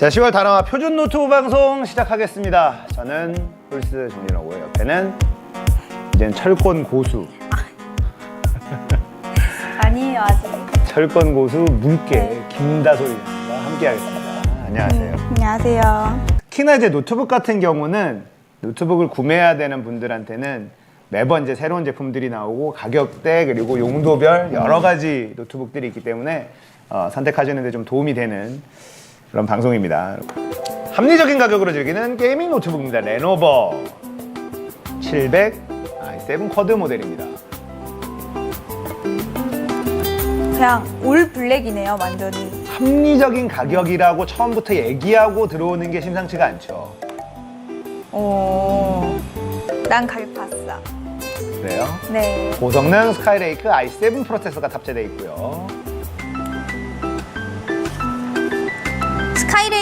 자, 10월 단어와 표준 노트북 방송 시작하겠습니다. 저는 홀스 정진호고요. 옆에는 이젠 철권 고수, 아니에요 아직. 철권 고수 문께 네. 김다솔과 함께하겠습니다. 안녕하세요. 안녕하세요. 특히나 이제 노트북 같은 경우는 노트북을 구매해야 되는 분들한테는 매번 이제 새로운 제품들이 나오고 가격대 그리고 용도별 여러 가지 노트북들이 있기 때문에 어, 선택하시는데 좀 도움이 되는 그런 방송입니다. 합리적인 가격으로 즐기는 게이밍 노트북입니다. 레노버 700 i7 쿼드 모델입니다. 그냥 올 블랙이네요 완전히. 합리적인 가격이라고 처음부터 얘기하고 들어오는 게 심상치가 않죠. 오. 난 가격 봤어. 그래요? 네. 고성능 스카이레이크 i7 프로세서가 탑재되어 있고요.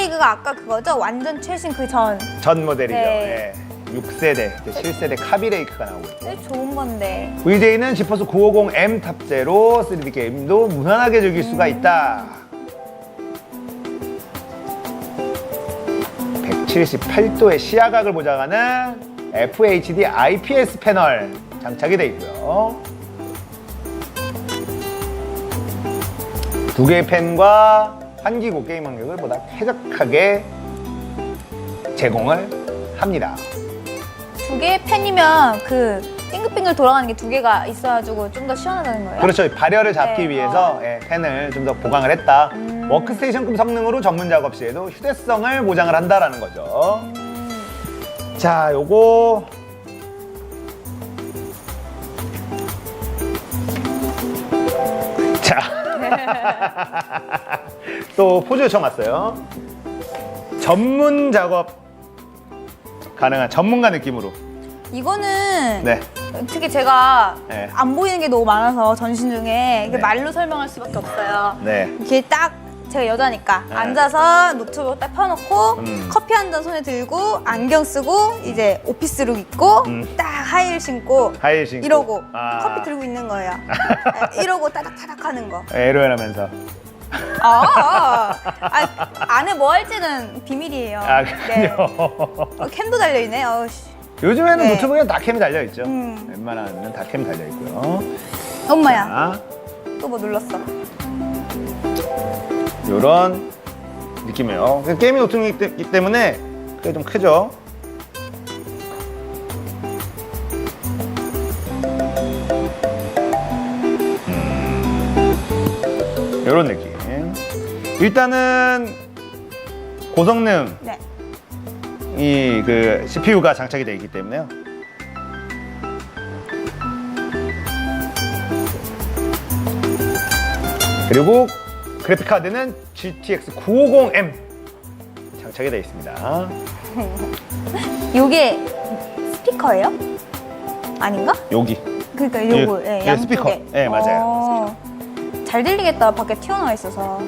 스카이레이그가 아까 그거죠? 완전 최신 그 전. 전 모델이죠. 네. 예. 6세대, 이제 7세대 카비레이크가 나오고 있고. 제일 좋은 건데. VJ는 지퍼스 950M 탑재로 3D 게임도 무난하게 즐길 수가 있다. 178도의 시야각을 보장하는 FHD IPS 패널 장착이 되어 있고요. 두 개의 펜과 환기고 게임 환경을 보다 쾌적하게 제공을 합니다. 두 개의 펜이면 그 빙글빙글 돌아가는 게 두 개가 있어가지고 좀 더 시원하다는 거예요? 그렇죠. 발열을 잡기 네, 위해서 어. 예, 펜을 좀 더 보강을 했다. 음. 워크스테이션급 성능으로 전문 작업 시에도 휴대성을 보장을 한다라는 거죠. 음, 자, 요거 자. 또 포즈 요청 왔어요. 전문 작업 가능한 전문가 느낌으로. 이거는 네. 특히 제가 네. 안 보이는 게 너무 많아서 전신 중에 이게 네. 말로 설명할 수밖에 없어요. 네. 이게 딱 제가 여자니까 네. 앉아서 노트북 딱 펴놓고 음. 커피 한 잔 손에 들고 안경 쓰고 이제 오피스룩 입고 음. 딱 하이힐 신고 하이힐 신고. 이러고 아. 커피 들고 있는 거예요. 네, 이러고 따닥따닥 하는 거. 에로엘 하면서. 아, 아, 안에 뭐 할지는 비밀이에요. 아, 네. 그래요? 어, 캠도 달려있네. 어우 씨. 요즘에는 네. 노트북에는 다 캠이 달려 있죠. 음. 웬만하면 다 캠 달려 있고요. 엄마야. 자, 또 뭐 눌렀어. 요런 느낌이에요. 그 게이밍 노트북이기 때문에 그게 좀 크죠. 음, 요런 느낌. 일단은 고성능 네. 이 그 CPU가 장착이 되어 있기 때문에요. 그리고 그래픽 카드는 GTX 950M 장착이 되어 있습니다. 요게 스피커예요? 아닌가? 여기 그러니까 요거 예, 예, 예, 양쪽에. 스피커. 예, 맞아요. 어, 잘 들리겠다. 밖에 튀어나와 있어서.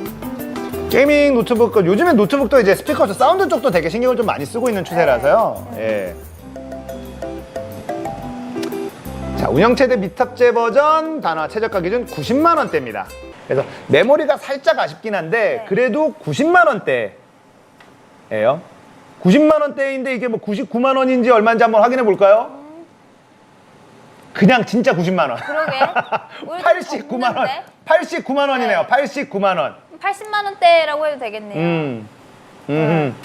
게이밍 노트북 그 요즘엔 노트북도 이제 스피커 사운드 쪽도 되게 신경을 좀 많이 쓰고 있는 추세라서요. 예. 자 운영 최대 미탑재 버전 단화 최저가 기준 90만 원대입니다. 그래서 메모리가 살짝 아쉽긴 한데 네. 그래도 90만 원대예요. 90만 원대인데 이게 뭐 99만 원인지 얼마인지 한번 확인해 볼까요? 그냥 진짜 90만 원. 그러게. 우리 89만 원. 89만 원이네요. 네. 89만 원. 80만 원대라고 해도 되겠네요. 음. 음.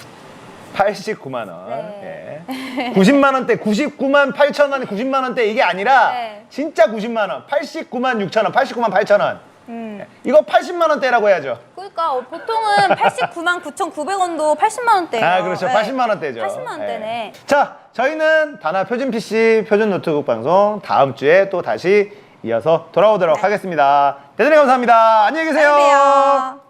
89만 원. 네. 예. 90만 원대, 99만 8천 원, 90만 원대 이게 아니라 네. 진짜 90만 원, 89만 6천 원, 89만 8천 원. 음. 이거 80만 원대라고 해야죠. 그러니까 어, 보통은 89만 9,900원도 80만 원대예요. 아, 그렇죠. 네. 80만 원대죠. 80만 원대네. 예. 자, 저희는 단아 표준 PC, 표준 노트북 방송 다음 주에 또 다시 이어서 돌아오도록 네. 하겠습니다. 대단히 감사합니다. 안녕히 계세요. 안녕히 계세요.